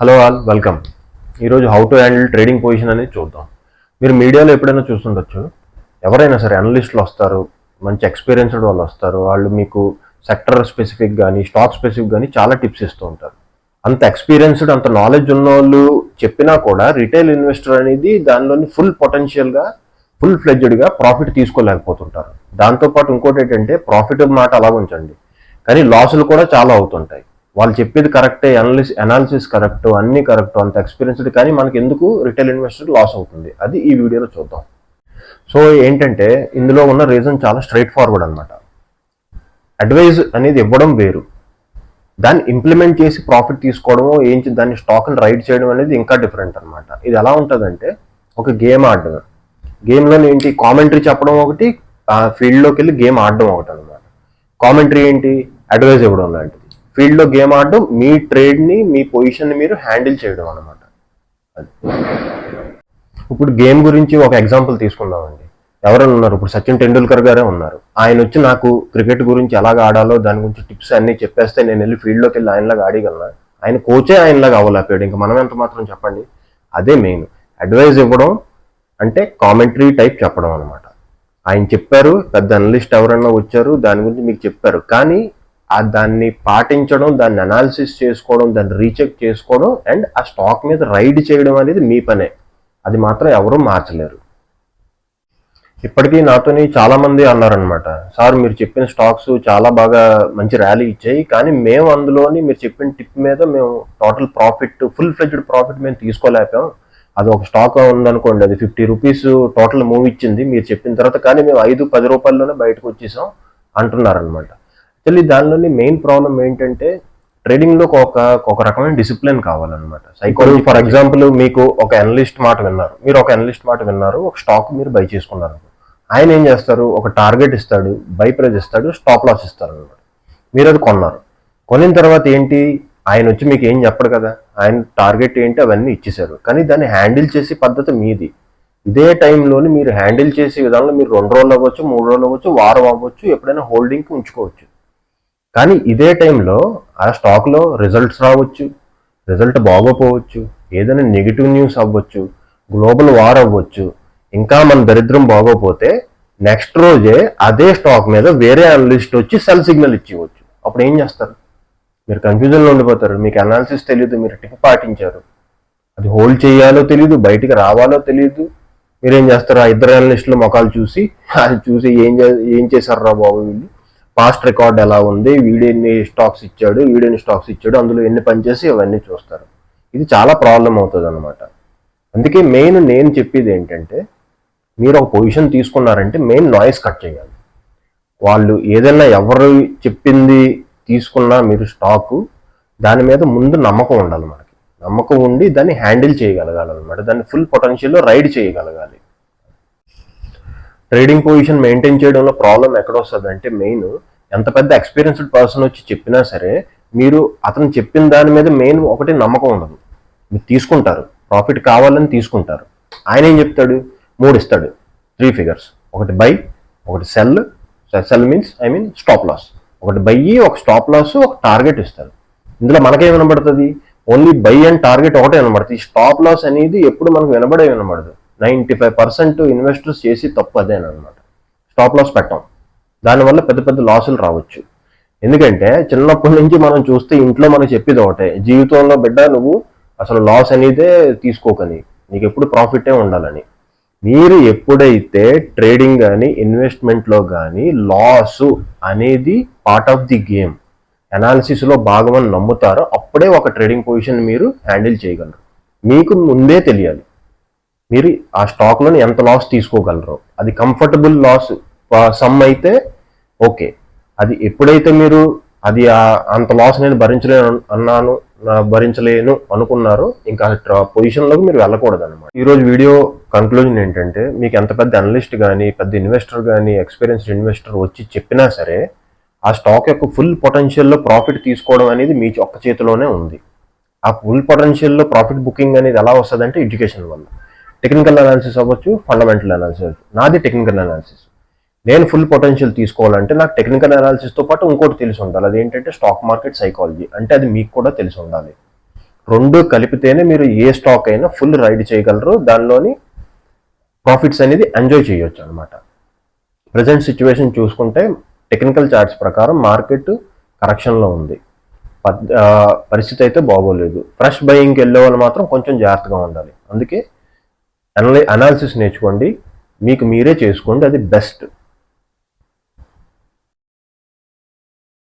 Hello all welcome. ఈరోజు how to handle trading position అనేది చూద్దాం. మీరు మీడియాలో ఎప్పుడైనా చూస్తుండొచ్చు. ఎవరైనా సరే అనలిస్టులు వస్తారు మంచి ఎక్స్పీరియన్స్డ్ వాళ్ళు వస్తారు వాళ్ళు మీకు సెక్టర్ స్పెసిఫిక్ కానీ స్టాక్ స్పెసిఫిక్ కానీ చాలా టిప్స్ ఇస్తూ ఉంటారు. అంత ఎక్స్పీరియన్స్డ్ అంత నాలెడ్జ్ ఉన్న వాళ్ళు చెప్పినా కూడా రిటైల్ ఇన్వెస్టర్ అనేది దానిలోని ఫుల్ పొటెన్షియల్గా ఫుల్ ఫ్లెడ్జ్డ్గా ప్రాఫిట్ తీసుకోలేకపోతుంటారు. దాంతోపాటు ఇంకోటి ఏంటంటే ప్రాఫిట్ మాట అలా ఉంచండి. కానీ లాసులు కూడా చాలా అవుతుంటాయి. వాళ్ళు చెప్పేది కరెక్టే అనలిస్ అనాలిసిస్ కరెక్ట్ అన్ని కరెక్ట్ అంత ఎక్స్పీరియన్స్డ్ కానీ మనకి ఎందుకు రిటైల్ ఇన్వెస్టర్ లాస్ అవుతుంది? అది ఈ వీడియోలో చూద్దాం. సో ఏంటంటే ఇందులో ఉన్న రీజన్ చాలా స్ట్రైట్ ఫార్వర్డ్ అనమాట అడ్వైజ్ అనేది ఇవ్వడం వేరు. దాన్ని ఇంప్లిమెంట్ చేసి ప్రాఫిట్ తీసుకోవడము ఏం దాన్ని స్టాక్ని రైడ్ చేయడం అనేది ఇంకా డిఫరెంట్ అనమాట ఇది ఎలా ఉంటుందంటే ఒక గేమ్ ఆడడం. గేమ్లో ఏంటి? కామెంటరీ చెప్పడం ఒకటి ఆ ఫీల్డ్లోకి వెళ్ళి గేమ్ ఆడడం ఒకటి అనమాట కామెంటరీ ఏంటి? అడ్వైజ్ ఇవ్వడం లాంటిది. ఫీల్డ్లో గేమ్ ఆడడం మీ ట్రేడ్ని మీ పొజిషన్ని మీరు హ్యాండిల్ చేయడం అనమాట ఇప్పుడు గేమ్ గురించి ఒక ఎగ్జాంపుల్ తీసుకుందామండి. ఎవరైనా ఉన్నారు ఇప్పుడు సచిన్ టెండూల్కర్ గారే ఉన్నారు. ఆయన వచ్చి నాకు క్రికెట్ గురించి ఎలాగ ఆడాలో దాని గురించి టిప్స్ అన్ని చెప్పేస్తే నేను వెళ్ళి ఫీల్డ్లోకి వెళ్ళి ఆయనలాగా ఆడగలను. ఆయన కోచే ఆయనలాగా అవ్వలేకపోయాడు. ఇంకా మనం ఎంత మాత్రం చెప్పండి? అదే మెయిన్. అడ్వైజ్ ఇవ్వడం అంటే కామెంటరీ టైప్ చెప్పడం అనమాట ఆయన చెప్పారు పెద్ద అనలిస్ట్ ఎవరైనా వచ్చారు దాని గురించి మీకు చెప్పారు. కానీ ఆ దాన్ని పాటించడం దాన్ని అనాలిసిస్ చేసుకోవడం దాన్ని రీచెక్ చేసుకోవడం అండ్ ఆ స్టాక్ మీద రైడ్ చేయడం అనేది మీ పనే. అది మాత్రం ఎవరూ మార్చలేరు. ఇప్పటికీ నాతోని చాలామంది అన్నారనమాట సార్ మీరు చెప్పిన స్టాక్స్ చాలా బాగా మంచి ర్యాలీ ఇచ్చాయి కానీ మేము అందులోని మీరు చెప్పిన టిప్ మీద మేము total profit full fledged profit మేము తీసుకోలేకపోయాం. అది ఒక స్టాక్ ఉందనుకోండి అది ఫిఫ్టీ రూపీస్ టోటల్ మూవ్ ఇచ్చింది మీరు చెప్పిన తర్వాత కానీ మేము ఐదు పది రూపాయల్లోనే బయటకు వచ్చేసాం అంటున్నారనమాట యాక్చువల్లీ దానిలోని మెయిన్ ప్రాబ్లం ఏంటంటే ట్రేడింగ్లో ఒక ఒక రకమైన డిసిప్లిన్ కావాలన్నమాట. సైకాలజీ ఫర్ ఎగ్జాంపుల్ మీకు ఒక అనలిస్ట్ మాట విన్నారు. మీరు ఒక అనలిస్ట్ మాట విన్నారు ఒక స్టాక్ మీరు బై చేసుకున్నారు. ఆయన ఏం చేస్తారు? ఒక టార్గెట్ ఇస్తాడు బై ప్రైజ్ ఇస్తాడు స్టాప్ లాస్ ఇస్తారు అనమాట మీరు అది కొన్నారు. కొనిన తర్వాత ఏంటి? ఆయన వచ్చి మీకు ఏం చెప్పడు కదా? ఆయన టార్గెట్ ఏంటి? అవన్నీ ఇచ్చేశారు. కానీ దాన్ని హ్యాండిల్ చేసే పద్ధతి మీది. ఇదే టైంలోని మీరు హ్యాండిల్ చేసే విధానంలో మీరు రెండు రోజులు అవ్వచ్చు మూడు రోజులు అవ్వచ్చు వారం అవ్వచ్చు ఎప్పుడైనా హోల్డింగ్కి ఉంచుకోవచ్చు. కానీ ఇదే టైంలో ఆ స్టాక్లో రిజల్ట్స్ రావచ్చు రిజల్ట్ బాగోపోవచ్చు ఏదైనా నెగిటివ్ న్యూస్ అవ్వచ్చు గ్లోబల్ వార్ అవ్వచ్చు ఇంకా మన దరిద్రం బాగోపోతే నెక్స్ట్ రోజే అదే స్టాక్ మీద వేరే అనలిస్ట్ వచ్చి సెల్ సిగ్నల్ ఇచ్చేవచ్చు అప్పుడు ఏం చేస్తారు? మీరు కన్ఫ్యూజన్లో ఉండిపోతారు. మీకు అనాలిసిస్ తెలియదు మీరు టిప్ పాటించారు. అది హోల్డ్ చేయాలో తెలియదు బయటికి రావాలో తెలియదు మీరేం చేస్తారు? ఆ ఇద్దరు అనలిస్టుల మొఖాలు చూసి అది చూసి ఏం చే- ఏం చేశారు రా బాబు వీళ్ళు? పాస్ట్ రికార్డ్ ఎలా ఉంది వీడెన్ని స్టాక్స్ ఇచ్చాడు వీడెన్ని స్టాక్స్ ఇచ్చాడు అందులో ఎన్ని పనిచేసి అవన్నీ చూస్తారు. ఇది చాలా ప్రాబ్లం అవుతుంది అనమాట అందుకే మెయిన్ నేను చెప్పేది ఏంటంటే మీరు ఒక పొజిషన్ తీసుకున్నారంటే మెయిన్ నాయిస్ కట్ చేయాలి. వాళ్ళు ఏదైనా ఎవరు చెప్పింది తీసుకున్నా మీరు స్టాకు దాని మీద ముందు నమ్మకం ఉండాలి మనకి. నమ్మకం ఉండి దాన్ని హ్యాండిల్ చేయగలగాలి అనమాట దాన్ని ఫుల్ పొటెన్షియల్లో రైడ్ చేయగలగాలి. ట్రేడింగ్ పొజిషన్ మెయింటైన్ చేయడంలో ప్రాబ్లం ఎక్కడ వస్తుంది అంటే మెయిన్ ఎంత పెద్ద ఎక్స్పీరియన్స్డ్ పర్సన్ వచ్చి చెప్పినా సరే మీరు అతను చెప్పిన దాని మీద మెయిన్ ఒకటి నమ్మకం ఉండదు. మీరు తీసుకుంటారు. ప్రాఫిట్ కావాలని తీసుకుంటారు. ఆయన ఏం చెప్తాడు? మూడు ఇస్తాడు. Three figures. ఒకటి బై ఒకటి sell. Sell means I mean stop loss. ఒకటి బై ఒక స్టాప్ లాస్ ఒక టార్గెట్ ఇస్తారు. ఇందులో మనకేం వినబడుతుంది? ఓన్లీ బై అండ్ టార్గెట్ ఒకటే వినబడుతుంది. స్టాప్ లాస్ అనేది ఎప్పుడు మనకు వినబడే వినబడదు. నైంటీ ఫైవ్ పర్సెంట్ ఇన్వెస్టర్స్ చేసి తప్పు అదేనమాట స్టాప్ లాస్ పెట్టాం. దానివల్ల పెద్ద పెద్ద లాసులు రావచ్చు. ఎందుకంటే చిన్నప్పటి నుంచి మనం చూస్తే ఇంట్లో మనకు చెప్పేది ఒకటే జీవితంలో బిడ్డ నువ్వు అసలు లాస్ అనేదే తీసుకోకని నీకు ఎప్పుడు ప్రాఫిటే ఉండాలని. మీరు ఎప్పుడైతే ట్రేడింగ్ కానీ ఇన్వెస్ట్మెంట్లో కానీ లాస్ అనేది పార్ట్ ఆఫ్ ది గేమ్ అనాలిసిస్లో భాగమని నమ్ముతారో అప్పుడే ఒక ట్రేడింగ్ పొజిషన్ మీరు హ్యాండిల్ చేయగలరు. మీకు ముందే తెలియాలి. మీరు ఆ స్టాక్లోని ఎంత లాస్ తీసుకోగలరు. అది కంఫర్టబుల్ లాస్ సమ్ అయితే ఓకే. అది ఎప్పుడైతే మీరు అది అంత లాస్ నేను భరించలేను అన్నాను భరించలేను అనుకున్నారు ఇంకా పొజిషన్లోకి మీరు వెళ్ళకూడదు అనమాట ఈరోజు వీడియో కన్క్లూజన్ ఏంటంటే మీకు ఎంత పెద్ద అనలిస్ట్ కానీ పెద్ద ఇన్వెస్టర్ కానీ ఎక్స్పీరియన్స్డ్ ఇన్వెస్టర్ వచ్చి చెప్పినా సరే ఆ స్టాక్ యొక్క ఫుల్ పొటెన్షియల్లో ప్రాఫిట్ తీసుకోవడం అనేది మీ ఒక్క చేతిలోనే ఉంది. ఆ ఫుల్ పొటెన్షియల్లో ప్రాఫిట్ బుకింగ్ అనేది ఎలా వస్తుందంటే ఎడ్యుకేషన్ వల్ల. టెక్నికల్ అనాలిసిస్ అవ్వచ్చు ఫండమెంటల్ అనాలిసిస్ అవ్వచ్చు. నాది టెక్నికల్ అనాలిసిస్ నేను ఫుల్ పొటెన్షియల్ తీసుకోవాలంటే నాకు టెక్నికల్ అనాలిసిస్తో పాటు ఇంకోటి తెలిసి ఉండాలి. అదేంటంటే స్టాక్ మార్కెట్ సైకాలజీ అంటే అది మీకు కూడా తెలిసి ఉండాలి. రెండు కలిపితేనే మీరు ఏ స్టాక్ అయినా ఫుల్ రైడ్ చేయగలరు. దానిలోని ప్రాఫిట్స్ అనేది ఎంజాయ్ చేయొచ్చు అనమాట ప్రజెంట్ సిచ్యువేషన్ చూసుకుంటే టెక్నికల్ చార్ట్స్ ప్రకారం మార్కెట్ కరెక్షన్లో ఉంది. పద్- పరిస్థితి అయితే బాగోలేదు. ఫ్రెష్ బయింగ్కి వెళ్ళే వాళ్ళు మాత్రం కొంచెం జాగ్రత్తగా ఉండాలి. అందుకే అనలై అనాలిసిస్ నేర్చుకోండి. మీకు మీరే చేసుకోండి. అది బెస్ట్